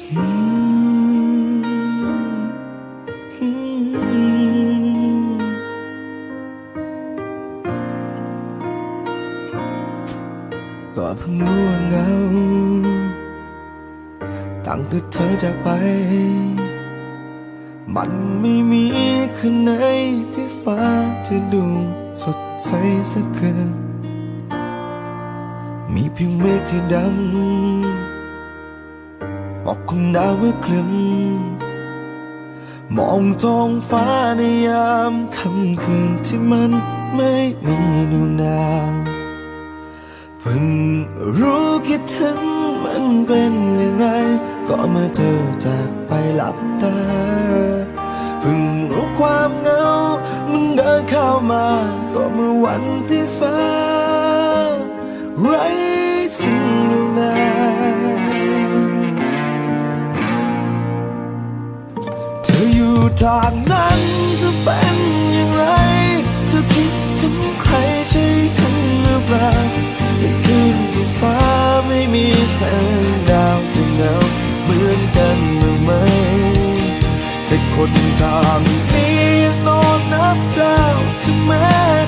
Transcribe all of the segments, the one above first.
ก็เพิ่งรู้ว่าเงาตั้งแต่เธอจากไป มันไม่มีคืนไหนที่ฟ้าจะดูสดใสสักคืนมีเพียงเมฆที่ดำ อกคุณดาวว่าคลึมมองท้องฟ้าในยามค่ำคืนที่มันไม่มีดวงดาวเพิ่งรู้คิดถึงมันเป็นอย่างไร ก็เมื่อเธอจากไปหลับตาเพิ่งรู้ความเหงามันเดินเข้ามา ก็เมื่อวันที่ฟ้าไร้สิ่ง อยู่ทางนั้นจะเป็นอย่างไรเธอคิดถึงใครใช่ฉันหรือเปล่าในคืนที่ฟ้าไม่มีแสงดาวจะเงาเหมือนกันหรือไม่แต่คนทางนี้ยังนอนนับดาวถึงแม้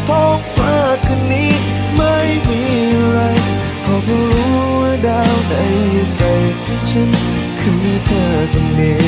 ท้องฟ้าคืนนี้ไม่มีอะไรเพราะรู้ว่าดาวในใจของฉันคือเธอคนเดียว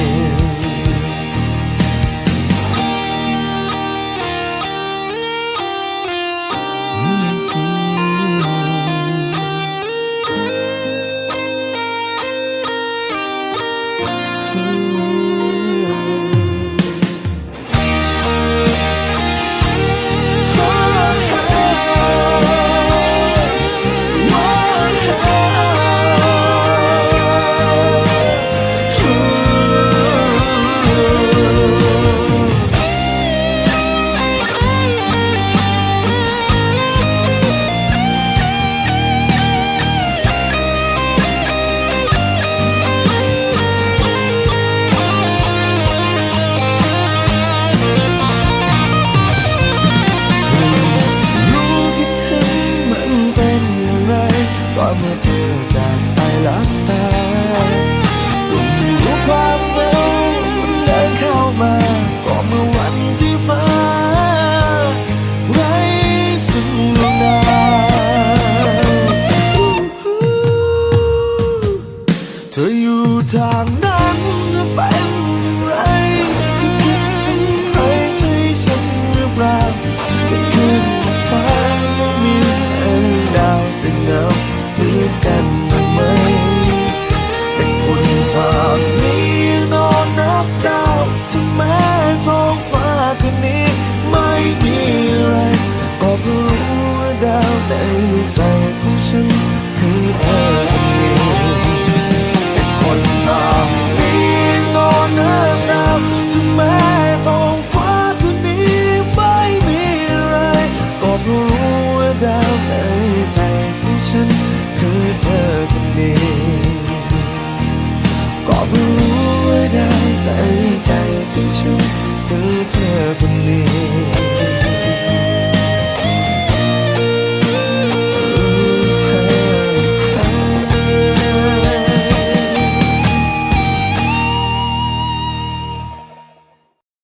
เธออยู่ทางนั้นจะเป็นไรจะคิดถึงใครใช่ฉันหรือเปล่า